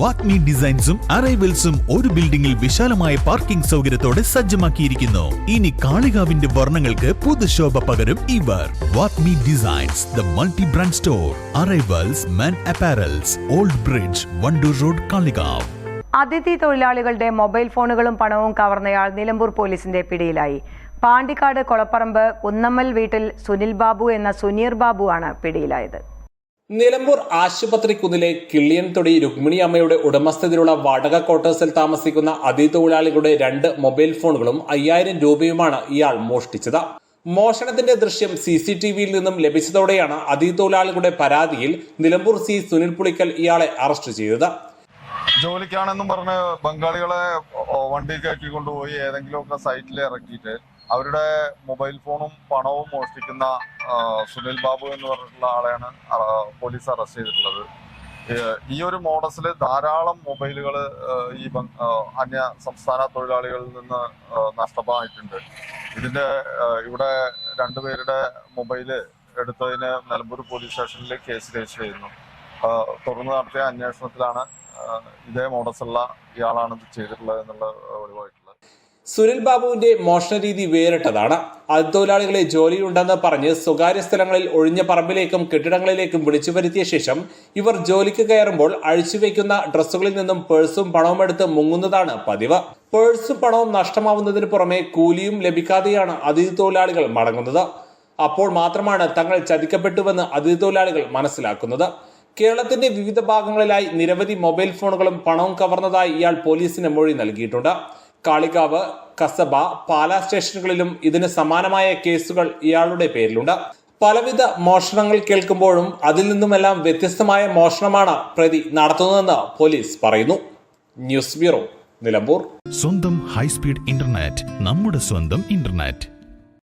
വാത്മി ഡിസൈൻസും അറൈവൽസും ഒരു ബിൽഡിംഗിൽ വിശാലമായ പാർക്കിംഗ് സൗകര്യത്തോടെ സജ്ജമാക്കിയിരിക്കുന്നു. ഇനി കാളികാവിന്റെ വർണങ്ങൾക്ക് പുതുശോഭ പകരും ഇവർ Vagmi designs the multi brand store arrivals men apparels old bridge Wandoor road Kalikavu. അതിഥി തൊഴിലാളികളുടെ മൊബൈൽ ഫോണുകളും പണവും കവർന്നയാൾ നിലമ്പൂർ പോലീസിന്റെ പിടിയിലായി. പാണ്ടിക്കാട് കൊളപ്പറമ്പ് കുന്നമ്മൽ വീട്ടിൽ സുനിൽ ബാബു എന്ന സുനീർ ബാബു ആണ് പിടിയിലായത്. നിലമ്പൂർ ആശുപത്രിക്കുന്നിലെ കിള്ളിയൻ തൊടി രുക്മിണി അമ്മയുടെ ഉടമസ്ഥതയിലുള്ള വാടക ക്വാർട്ടേഴ്സിൽ താമസിക്കുന്ന അതിഥി തൊഴിലാളികളുടെ രണ്ട് മൊബൈൽ ഫോണുകളും അയ്യായിരം രൂപയുമാണ് ഇയാൾ മോഷ്ടിച്ചത്. മോഷണത്തിന്റെ ദൃശ്യം സി സി ടി വിയിൽ നിന്നും ലഭിച്ചതോടെയാണ് അതിഥി തൊഴിലാളികളുടെ പരാതിയിൽ നിലമ്പൂർ സി സുനിൽ പുളിക്കൽ ഇയാളെ അറസ്റ്റ് ചെയ്തത്. ജോലിക്കാണെന്നും പറഞ്ഞ് ബംഗാളികളെ വണ്ടി കയറ്റി കൊണ്ടുപോയി ഏതെങ്കിലുമൊക്കെ സൈറ്റിൽ ഇറക്കിയിട്ട് അവരുടെ മൊബൈൽ ഫോണും പണവും മോഷ്ടിക്കുന്ന സുനിൽ ബാബു എന്ന് പറഞ്ഞിട്ടുള്ള ആളെയാണ് പോലീസ് അറസ്റ്റ് ചെയ്തിട്ടുള്ളത്. ഈ ഒരു മോഡസിൽ ധാരാളം മൊബൈലുകൾ ഈ അന്യ സംസ്ഥാന തൊഴിലാളികളിൽ നിന്ന് നഷ്ടമായിട്ടുണ്ട്. ഇതിന്റെ ഇവിടെ രണ്ടുപേരുടെ മൊബൈൽ എടുത്തതിന് നിലമ്പൂർ പോലീസ് സ്റ്റേഷനിൽ കേസ് രജിസ്റ്റർ ചെയ്യുന്നു. തുടർന്ന് നടത്തിയ അന്വേഷണത്തിലാണ് ഇതേ മോഡസുള്ള ഇയാളാണ് ഇത് ചെയ്തിട്ടുള്ളത് എന്നുള്ള ഒഴിവായിട്ടുള്ളത് സുനിൽ ബാബുവിന്റെ മോഷണ രീതി വേറിട്ടതാണ്. അതിത്തൊഴിലാളികളെ ജോലിയുണ്ടെന്ന് പറഞ്ഞ് സ്വകാര്യ സ്ഥലങ്ങളിൽ ഒഴിഞ്ഞ പറമ്പിലേക്കും കെട്ടിടങ്ങളിലേക്കും വിളിച്ചു വരുത്തിയ ശേഷം ഇവർ ജോലിക്ക് കയറുമ്പോൾ അഴിച്ചുവെക്കുന്ന ഡ്രസ്സുകളിൽ നിന്നും പേഴ്സും പണവും എടുത്ത് മുങ്ങുന്നതാണ് പതിവ്. പേഴ്സും പണവും നഷ്ടമാവുന്നതിന് പുറമെ കൂലിയും ലഭിക്കാതെയാണ് അതിഥി തൊഴിലാളികൾ മടങ്ങുന്നത്. അപ്പോൾ മാത്രമാണ് തങ്ങൾ ചതിക്കപ്പെട്ടുവെന്ന് അതിഥി തൊഴിലാളികൾ മനസ്സിലാക്കുന്നത്. കേരളത്തിന്റെ വിവിധ ഭാഗങ്ങളിലായി നിരവധി മൊബൈൽ ഫോണുകളും പണവും കവർന്നതായി ഇയാൾ പോലീസിന് മൊഴി നൽകിയിട്ടുണ്ട്. കാളികാവ് കസബ പാലാ സ്റ്റേഷനുകളിലും ഇതിന് സമാനമായ കേസുകൾ ഇയാളുടെ പേരിലുണ്ട്. പലവിധ മോഷണങ്ങൾ കേൾക്കുമ്പോഴും അതിൽ നിന്നുമെല്ലാം വ്യത്യസ്തമായ മോഷണമാണ് പ്രതി നടത്തുന്നതെന്ന് പോലീസ് പറയുന്നു. News bureau Nilambur. സ്വന്തം ഹൈസ്പീഡ് ഇന്റർനെറ്റ് നമ്മുടെ സ്വന്തം ഇന്റർനെറ്റ്.